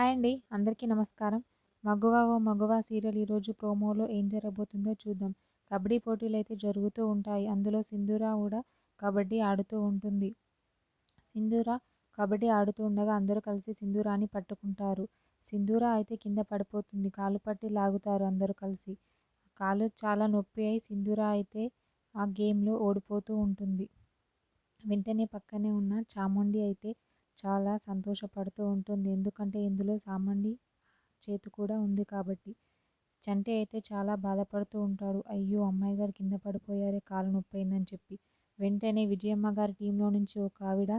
Hi అండి అందరికీ నమస్కారం. మగువ ఓ మగువ సీరియల్ ఈరోజు ప్రోమోలో ఏం జరగబోతుందో చూద్దాం. కబడ్డీ పోటీలు అయితే జరుగుతూ ఉంటాయి. అందులో సింధూరా కూడా కబడ్డీ ఆడుతూ ఉంటుంది. సింధూరా కబడ్డీ ఆడుతూ ఉండగా అందరూ కలిసి సింధూరాని పట్టుకుంటారు. సింధూరా అయితే కింద పడిపోతుంది. కాలు పట్టి లాగుతారు అందరూ కలిసి. కాలు చాలా నొప్పి అయి సింధూరా అయితే ఆ గేమ్లో ఓడిపోతూ ఉంటుంది. వెంటనే పక్కనే ఉన్న చాముండి అయితే చాలా సంతోషపడుతూ ఉంటుంది. ఎందుకంటే ఇందులో సామాన్య చేతి కూడా ఉంది కాబట్టి. చంటి అయితే చాలా బాధపడుతూ ఉంటాడు. అయ్యో అమ్మాయి గారు కింద పడిపోయారే కాలు నొప్పైందని చెప్పి. వెంటనే విజయమ్మ గారి టీంలో నుంచి ఒక ఆవిడ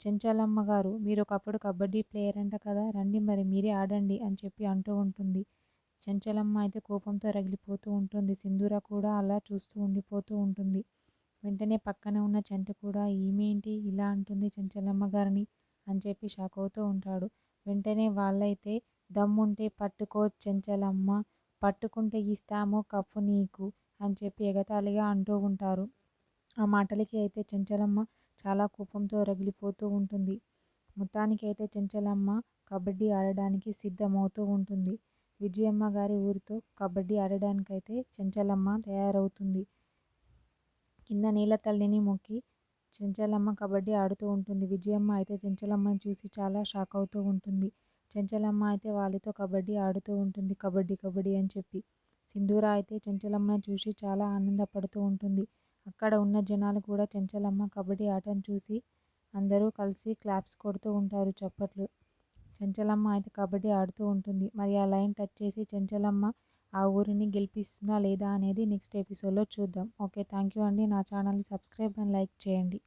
చెంచలమ్మ గారు మీరు ఒకప్పుడు కబడ్డీ ప్లేయర్ అంట కదా రండి మరి మీరే ఆడండి అని చెప్పి అంటూ ఉంటుంది. చెంచలమ్మ అయితే కోపంతో రగిలిపోతూ ఉంటుంది. సింధూర కూడా అలా చూస్తూ ఉండిపోతూ ఉంటుంది. వెంటనే పక్కన ఉన్న చెంట కూడా ఈమెంటి ఇలా అంటుంది చెంచలమ్మ గారిని? అని చెప్పి షాక్ అవుతూ ఉంటాడు. వెంటనే వాళ్ళైతే దమ్ముంటే పట్టుకో చెంచలమ్మ పట్టుకుంటే ఇస్తాము కప్పు నీకు అని చెప్పి ఎగతాళిగా అంటూ ఉంటారు. ఆ మాటలకి అయితే చెంచలమ్మ చాలా కోపంతో రగిలిపోతూ ఉంటుంది. మొత్తానికి అయితే చెంచలమ్మ కబడ్డీ ఆడడానికి సిద్ధమవుతూ ఉంటుంది. విజయమ్మ గారి ఊరితో కబడ్డీ ఆడడానికైతే చెంచలమ్మ తయారవుతుంది. కింద నీళ్ళ తల్లిని మొక్కి చెంచలమ్మ కబడ్డీ ఆడుతూ ఉంటుంది. విజయమ్మ అయితే చెంచలమ్మని చూసి చాలా షాక్ అవుతూ ఉంటుంది. చెంచలమ్మ అయితే వాళ్ళతో కబడ్డీ ఆడుతూ ఉంటుంది. కబడ్డీ కబడ్డీ అని చెప్పి. సింధూర అయితే చెంచలమ్మని చూసి చాలా ఆనందపడుతూ ఉంటుంది. అక్కడ ఉన్న జనాలు కూడా చెంచలమ్మ కబడ్డీ ఆటను చూసి అందరూ కలిసి క్లాప్స్ కొడుతూ ఉంటారు చప్పట్లు. చెంచలమ్మ అయితే కబడ్డీ ఆడుతూ ఉంటుంది. మరి ఆ లైన్ టచ్ చేసి చెంచలమ్మ ఆ ఊరిని గెలిపిస్తుందా లేదా అనేది నెక్స్ట్ ఎపిసోడ్లో చూద్దాం. ఓకే థ్యాంక్ యూ అండి. నా ఛానల్ని సబ్స్క్రైబ్ అండ్ లైక్ చేయండి.